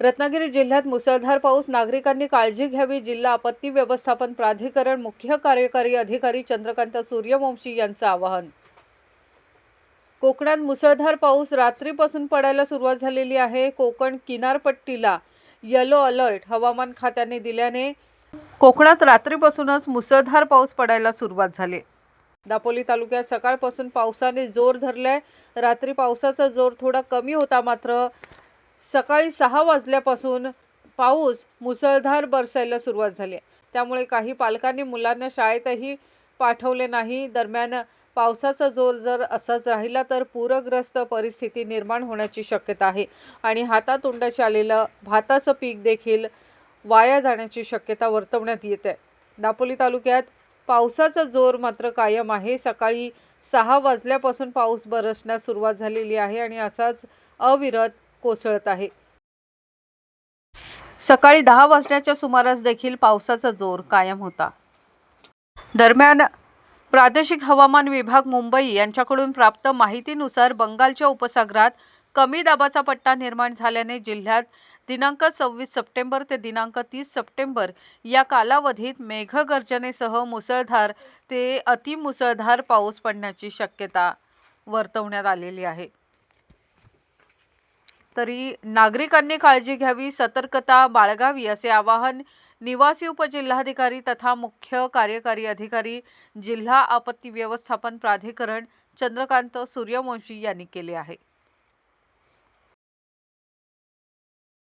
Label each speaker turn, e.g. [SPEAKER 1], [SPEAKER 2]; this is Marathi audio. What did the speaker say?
[SPEAKER 1] रत्नागिरी जिल्ह्यात मुसळधार पाऊस. नागरिकांनी काळजी घ्यावी. जिल्हा आपत्ती व्यवस्थापन प्राधिकरण मुख्य कार्यकारी अधिकारी चंद्रकांत सूर्यवंशी यांचं आवाहन. कोकणात मुसळधार पाऊस. रात्रीपासून पडायला सुरुवात झालेली आहे. कोकण किनारपट्टीला येलो अलर्ट हवामान खात्याने दिल्याने कोकणात रात्रीपासूनच मुसळधार पाऊस पडायला सुरुवात झाली. दापोली तालुक्यात सकाळपासून पावसाने जोर धरलाय. रात्री पावसाचा जोर थोडा कमी होता मात्र सकाळी सहा वाजल्यापासून पाऊस मुसळधार बरसायला सुरुवात झाली. आहे. त्यामुळे काही पालकांनी मुलांना शाळेतही पाठवले नाही. दरम्यान पावसाचा जोर जर असाच राहिला तर पूरग्रस्त परिस्थिती निर्माण होण्याची शक्यता आहे आणि हातातोंडाशी आलेलं भाताचं पीक देखील वाया जाण्याची शक्यता वर्तवण्यात येत. आहे दापोली तालुक्यात पावसाचा जोर मात्र कायम आहे. सकाळी सहा वाजल्यापासून पाऊस बरसण्यास सुरुवात झालेली आहे आणि असाच अविरत कोसळत आहे. सकाळी दहा वाजण्याच्या सुमारास देखील पावसाचा जोर कायम होता. दरम्यान प्रादेशिक हवामान विभाग मुंबई यांच्याकडून प्राप्त माहितीनुसार बंगालच्या उपसागरात कमी दाबाचा पट्टा निर्माण झाल्याने जिल्ह्यात दिनांक सव्वीस सप्टेंबर ते दिनांक तीस सप्टेंबर या कालावधीत मेघगर्जनेसह मुसळधार ते अतिमुसळधार पाऊस पडण्याची शक्यता वर्तवण्यात आलेली आहे. तरी नागरिकांनी काळजी घ्यावी सतर्कता बाळगावी असे आवाहन निवासी उपजिल्हाधिकारी तथा मुख्य कार्यकारी अधिकारी जिल्हा आपत्ती व्यवस्थापन प्राधिकरण चंद्रकांत सूर्यवंशी यांनी केले आहे.